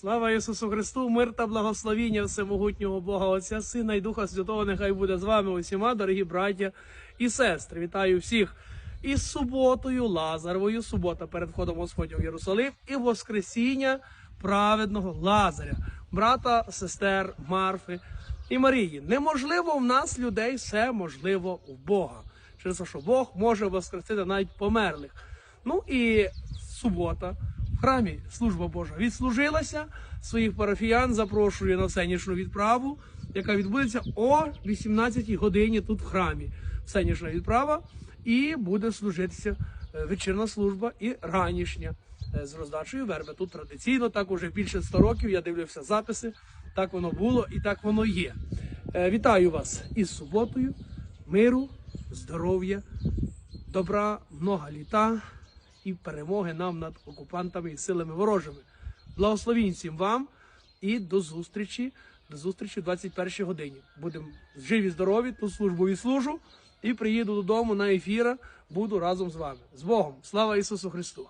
Слава Ісусу Христу, мир та благословіння всемогутнього Бога Отця, Сина і Духа Святого, нехай буде з вами усіма, дорогі браття і сестри. Вітаю всіх із суботою, Лазаровою, субота перед входом Господнього в Єрусалим і Воскресіння праведного Лазаря, брата, сестер Марфи і Марії. Неможливо в нас людей, все можливо в Бога. Через те, що Бог може воскресити навіть померлих. Ну і субота в храмі служба Божа відслужилася. Своїх парафіян запрошую на всенічну відправу, яка відбудеться о 18 годині тут в храмі. Всенічна відправа, і буде служитися е, вечірна служба і ранішня е, з роздачею верби. Тут традиційно, так уже більше 100 років. Я дивлюся записи. Так воно було і так воно є. Е, Вітаю вас із суботою, миру, здоров'я, добра, много літа і перемоги нам над окупантами і силами ворожими. Благословінь всім вам і до зустрічі. До зустрічі в 21 годині. Будемо живі, здорові, ту службу і служу. і приїду додому на ефіра. Буду разом з вами. З Богом! Слава Ісусу Христу!